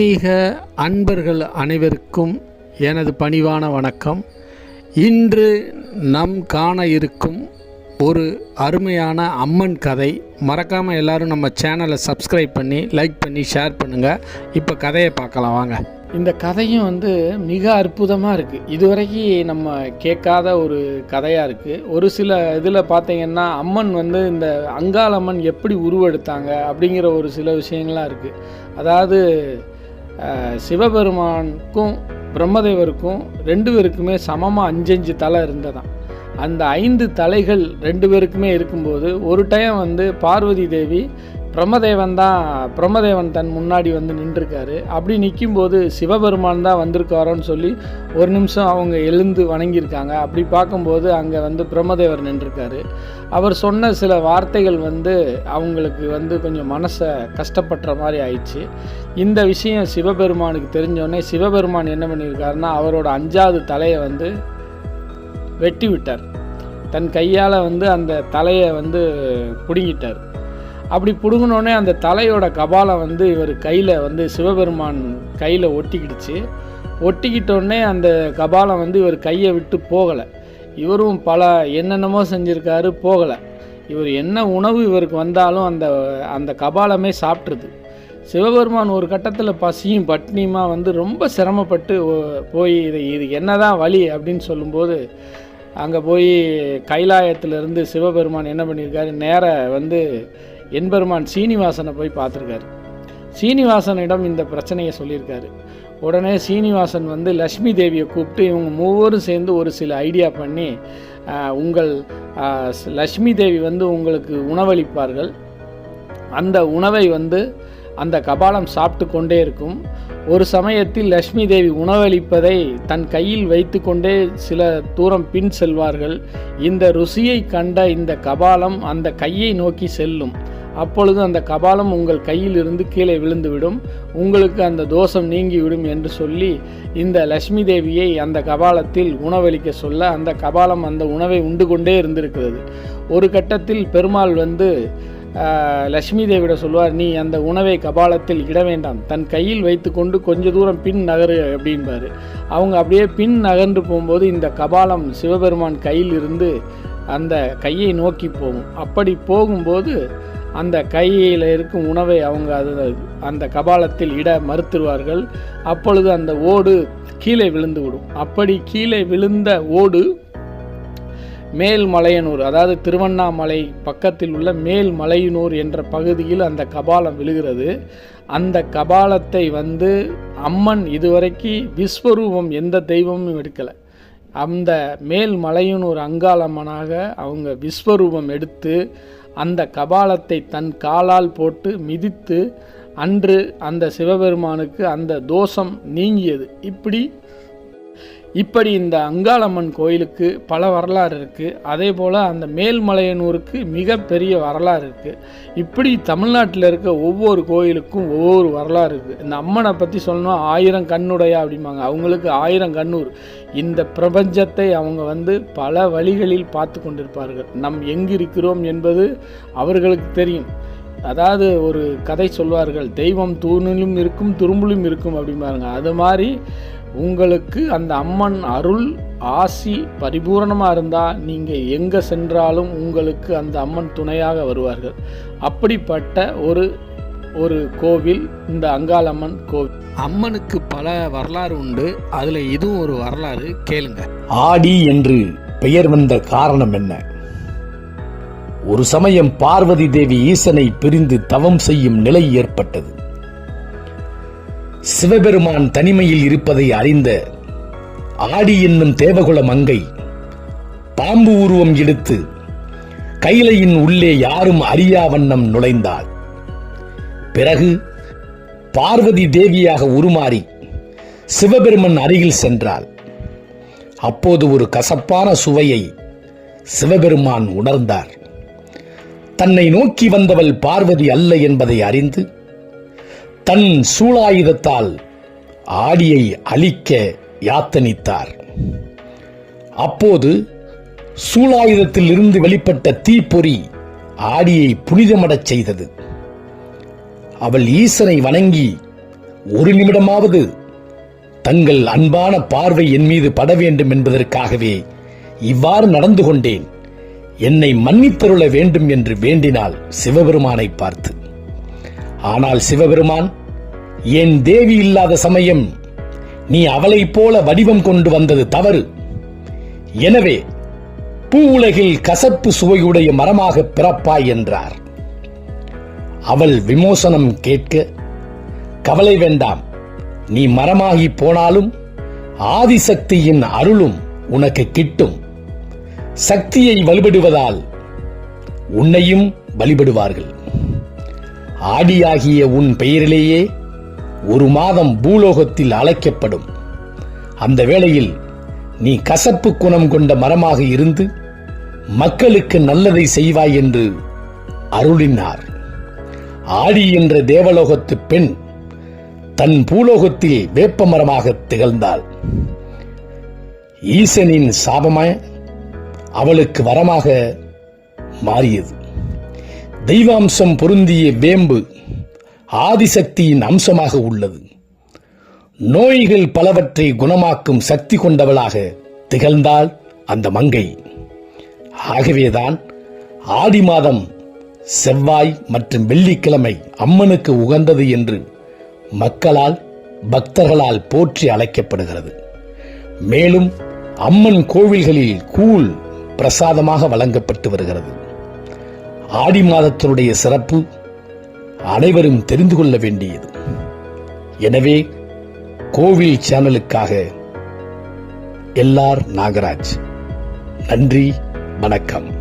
ஆன்மீக அன்பர்கள் அனைவருக்கும் எனது பணிவான வணக்கம். இன்று நம் காண இருக்கும் ஒரு அருமையான அம்மன் கதை. மறக்காமல் எல்லாரும் நம்ம சேனலை சப்ஸ்கிரைப் பண்ணி லைக் பண்ணி ஷேர் பண்ணுங்கள் இப்போ கதையை பார்க்கலாம் வாங்க. இந்த கதையும் வந்து மிக அற்புதமாக இருக்குது இதுவரைக்கும் நம்ம கேட்காத ஒரு கதையாக இருக்குது ஒரு சில இதில் பார்த்தீங்கன்னா அம்மன் வந்து இந்த அங்காளம்மன் எப்படி உருவெடுத்தாங்க அப்படிங்கிற ஒரு சில விஷயங்கள்லாம் இருக்குது அதாவது சிவபெருமானுக்கும் பிரம்மதேவருக்கும் ரெண்டு பேருக்குமே சமமாக அஞ்சஞ்சு தலை இருந்ததாம். அந்த ஐந்து தலைகள் ரெண்டு பேருக்குமே இருக்கும்போது ஒரு டைம் வந்து பார்வதி தேவி பிரம்மதேவன் தான் பிரம்மதேவன் தன் முன்னாடி வந்து நின்றுருக்காரு. அப்படி நிற்கும்போது சிவபெருமான் தான் வந்திருக்காரோன்னு சொல்லி ஒரு நிமிஷம் அவங்க எழுந்து வணங்கியிருக்காங்க. அப்படி பார்க்கும்போது அங்கே வந்து பிரம்மதேவர் நின்றுருக்காரு. அவர் சொன்ன சில வார்த்தைகள் வந்து அவங்களுக்கு வந்து கொஞ்சம் மனசை கஷ்டப்படுற மாதிரி ஆயிடுச்சு. இந்த விஷயம் சிவபெருமானுக்கு தெரிஞ்சோடனே சிவபெருமான் என்ன பண்ணியிருக்காருன்னா அவரோட அஞ்சாவது தலையை வந்து வெட்டி விட்டார் தன் கையால் வந்து அந்த தலையை வந்து பிடுங்கிட்டார். அப்படி பிடுங்கினோடனே அந்த தலையோட கபாலம் வந்து இவர் கையில் வந்து சிவபெருமான் கையில் ஒட்டிக்கிடுச்சு. ஒட்டிக்கிட்டோடனே அந்த கபாலம் வந்து இவர் கையை விட்டு போகலை. இவரும் பல என்னென்னமோ செஞ்சுருக்காரு போகலை. இவர் என்ன உணவு இவருக்கு வந்தாலும் அந்த அந்த கபாலமே சாப்பிட்ருது சிவபெருமான் ஒரு கட்டத்தில் பசியும் பட்னியுமா வந்து ரொம்ப சிரமப்பட்டு போய் இது இதுக்கு என்னதான் வழி அப்படின்னு சொல்லும்போது அங்கே போய் கைலாயத்திலிருந்து சிவபெருமான் என்ன பண்ணியிருக்காரு நேர வந்து என்பெருமான் சீனிவாசனை போய் பார்த்துருக்காரு. சீனிவாசனிடம் இந்த பிரச்சனையை சொல்லியிருக்காரு. உடனே சீனிவாசன் வந்து லக்ஷ்மி தேவியை கூப்பிட்டு இவங்க மூவரும் சேர்ந்து ஒரு சில ஐடியா பண்ணி உங்கள் லக்ஷ்மி தேவி வந்து உங்களுக்கு உணவளிப்பார்கள். அந்த உணவை வந்து அந்த கபாலம் சாப்பிட்டு கொண்டே இருக்கும். ஒரு சமயத்தில் லக்ஷ்மி தேவி உணவளிப்பதை தன் கையில் வைத்துக்கொண்டே சில தூரம் பின் செல்வார்கள். இந்த ருசியை கண்ட இந்த கபாலம் அந்த கையை நோக்கி செல்லும். அப்பொழுது அந்த கபாலம் உங்கள் கையில் இருந்து கீழே விழுந்துவிடும். உங்களுக்கு அந்த தோஷம் நீங்கிவிடும் என்று சொல்லி இந்த லட்சுமி தேவியை அந்த கபாலத்தில் உணவளிக்க சொல்ல அந்த கபாலம் அந்த உணவை உண்டு கொண்டே இருந்திருக்கிறது. ஒரு கட்டத்தில் பெருமாள் வந்து லட்சுமி லக்ஷ்மி தேவியிட சொல்வார் நீ அந்த உணவை கபாலத்தில் இட வேண்டாம். தன் கையில் வைத்துக்கொண்டு கொஞ்ச தூரம் பின் நகரு அப்படின்பாரு அவங்க அப்படியே பின் நகர்ந்து போகும்போது இந்த கபாலம் சிவபெருமான் கையில் இருந்து அந்த கையை நோக்கி போகும். அப்படி போகும்போது அந்த கையில் இருக்கும் உணவை அவங்க அது அந்த கபாலத்தில் இட மறுத்துருவார்கள். அப்பொழுது அந்த ஓடு கீழே விழுந்து விடும் அப்படி கீழே விழுந்த ஓடு மேல்மலையனூர் அதாவது திருவண்ணாமலை பக்கத்தில் உள்ள மேல்மலையனூர் என்ற பகுதியில் அந்த கபாலம் விழுகிறது. அந்த கபாலத்தை வந்து அம்மன் இதுவரைக்கு விஸ்வரூபம் எந்த தெய்வமும் எடுக்கலை. அந்த மேல்மலையனூர் அங்காளம்மனாக அவங்க விஸ்வரூபம் எடுத்து அந்த கபாலத்தை தன் காலால் போட்டு மிதித்து அன்று அந்த சிவபெருமானுக்கு அந்த தோஷம் நீங்கியது. இப்படி இப்படி இந்த அங்காளம்மன் கோயிலுக்கு பல வரலாறு இருக்குது அதே போல் அந்த மேல்மலையனூருக்கு மிகப்பெரிய வரலாறு இருக்குது இப்படி தமிழ்நாட்டில் இருக்க ஒவ்வொரு கோயிலுக்கும் ஒவ்வொரு வரலாறு இருக்குது இந்த அம்மனை பற்றி சொல்லணும் ஆயிரம் கண்ணுடையா அப்படிம்பாங்க. அவங்களுக்கு ஆயிரம் கண்ணூர். இந்த பிரபஞ்சத்தை அவங்க வந்து பல வழிகளில் பார்த்து கொண்டிருப்பார்கள். நம் எங்கு இருக்கிறோம் என்பது அவர்களுக்கு தெரியும். அதாவது ஒரு கதை சொல்வார்கள் தெய்வம் தூணிலும் இருக்கும் துரும்பிலும் இருக்கும் அப்படிம்பாருங்க. அது மாதிரி உங்களுக்கு அந்த அம்மன் அருள் ஆசி பரிபூரணமாக இருந்தால் நீங்கள் எங்கே சென்றாலும் உங்களுக்கு அந்த அம்மன் துணையாக வருவார்கள். அப்படிப்பட்ட ஒரு ஒரு கோவில் இந்த அங்காளம்மன் கோவில். அம்மனுக்கு பல வரலாறு உண்டு. அதில் இதுவும் ஒரு வரலாறு கேளுங்க. ஆடி என்று பெயர் வந்த காரணம் என்ன? ஒரு சமயம் பார்வதி தேவி ஈசனை பிரிந்து தவம் செய்யும் நிலை ஏற்பட்டது. சிவபெருமான் தனிமையில் இருப்பதை அறிந்த ஆடி என்னும் தேவகுல மங்கை பாம்பு உருவம் எடுத்து கைலையின் உள்ளே யாரும் அறியா வண்ணம் நுழைந்தாள். பிறகு பார்வதி தேவியாக உருமாறி சிவபெருமன் அருகில் சென்றாள். அப்போது ஒரு கசப்பான சுவையை சிவபெருமான் உணர்ந்தார். தன்னை நோக்கி வந்தவள் பார்வதி அல்ல என்பதை அறிந்து தன் சூளாயுதத்தால் ஆடியை அழிக்க யாத்தனித்தார். அப்போது சூளாயுதத்தில் இருந்து வெளிப்பட்ட தீப்பொறி ஆடியை புனிதமடச் செய்தது. அவள் ஈசனை வணங்கி ஒரு நிமிடமாவது தங்கள் அன்பான பார்வை என் மீது பட வேண்டும் என்பதற்காகவே இவ்வாறு நடந்து கொண்டேன். என்னை மன்னித்தருள வேண்டும் என்று வேண்டினாள் சிவபெருமானை பார்த்து. ஆனால் சிவபெருமான் என் தேவி இல்லாத சமயம் நீ அவளைப் போல வடிவம் கொண்டு வந்தது தவறு. எனவே பூ உலகில் கசப்பு சுவையுடைய மரமாக பிறப்பாய் என்றார். அவள் விமோசனம் கேட்க கவலை வேண்டாம் நீ மரமாகி போனாலும் ஆதிசக்தியின் அருளும் உனக்கு கிட்டும். சக்தியை வழிபடுவதால் உன்னையும் வழிபடுவார்கள். ஆடியாகிய உன் பெயரிலேயே ஒரு மாதம் பூலோகத்தில் அழைக்கப்படும். அந்த வேளையில் நீ கசப்பு குணம் கொண்ட மரமாக இருந்து மக்களுக்கு நல்லதை செய்வாய் என்று அருளினார். ஆடி என்ற தேவலோகத்து பெண் தன் பூலோகத்தில் வேப்பமரமாக திகழ்ந்தாள். ஈசனின் சாபமாய் அவளுக்கு வரமாக மாறியது. தெய்வாம்சம் பொருந்திய வேம்பு ஆதிசக்தியின் அம்சமாக உள்ளது. நோய்கள் பலவற்றை குணமாக்கும் சக்தி கொண்டவளாக திகழ்ந்தாள் அந்த மங்கை. ஆகவேதான் ஆடி மாதம் செவ்வாய் மற்றும் வெள்ளிக்கிழமை அம்மனுக்கு உகந்தது என்று மக்களால் பக்தர்களால் போற்றி அழைக்கப்படுகிறது. மேலும் அம்மன் கோவில்களில் கூழ் பிரசாதமாக வழங்கப்பட்டு வருகிறது. ஆடி மாதத்தினுடைய சிறப்பு அனைவரும் தெரிந்து கொள்ள வேண்டியது. எனவே கோவில் சேனலுக்காக எல்ஆர் நாகராஜ் நன்றி வணக்கம்.